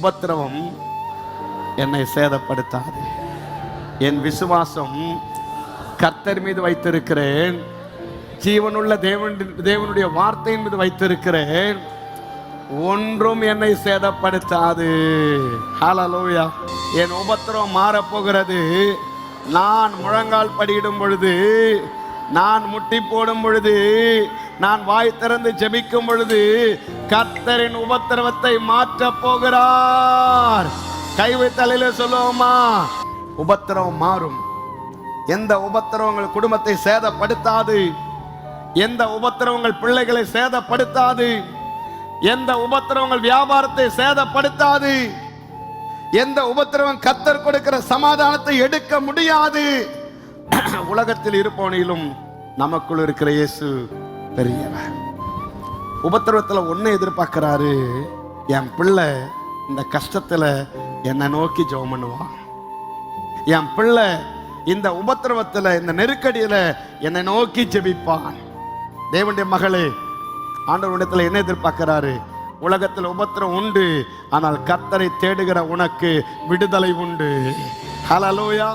உபத்திரவம் என்னை சேதப்படுத்தாது. என் விசுவாசம் கர்த்தர் மீது வைத்திருக்கிறேன். ஜீவனுள்ள தேவன் தேவனுடைய வார்த்தையின் மீது வைத்திருக்கிறேன். ஒன்றும் என்னை சேதப்படுத்தாது. ஹalleluya என் உபத்திரம் மாறப்போகிறது. நான் முழங்கால் படியிடும் பொழுது நான் முட்டி போடும் பொழுது நான் வாய் திறந்து ஜெபிக்கும் பொழுது கர்த்தரின் உபத்திரவத்தை மாற்றப் போகிறார். கைவைத்தலையில சொல்லுவோமா? உபத்திரவம் மாறும். எந்த உபத்திரவங்கள் குடும்பத்தை சேதப்படுத்தாது. எந்த உபத்திரவங்கள் பிள்ளைகளை சேதப்படுத்தாது. எந்த உபத்திரவங்கள் வியாபாரத்தை சேதப்படுத்தாது. எந்த உபத்திரவம் கத்தர் கொடுக்கிற சமாதானத்தை எடுக்க முடியாது. உலகத்தில் இருப்பவனிலும் நமக்குள் இருக்கிற இயேசு பெரியவர். உபத்திரவத்தில் ஒன்று எதிர்பார்க்கிறாரு என் பிள்ளை இந்த கஷ்டத்தில் என்னை நோக்கி ஜெபம் பண்ணுவான். என் பிள்ளை இந்த உபத்திரவத்தில் இந்த நெருக்கடியில் என்னை நோக்கி ஜெபிப்பான். தேவனுடைய மகளே ஆண்டவரிடத்துல என்ன எதிர்பார்க்கிறாரு? உலகத்தில் உபத்திரம் உண்டு ஆனால் கர்த்தரை தேடுகிற உனக்கு விடுதலை உண்டு. ஹலோயா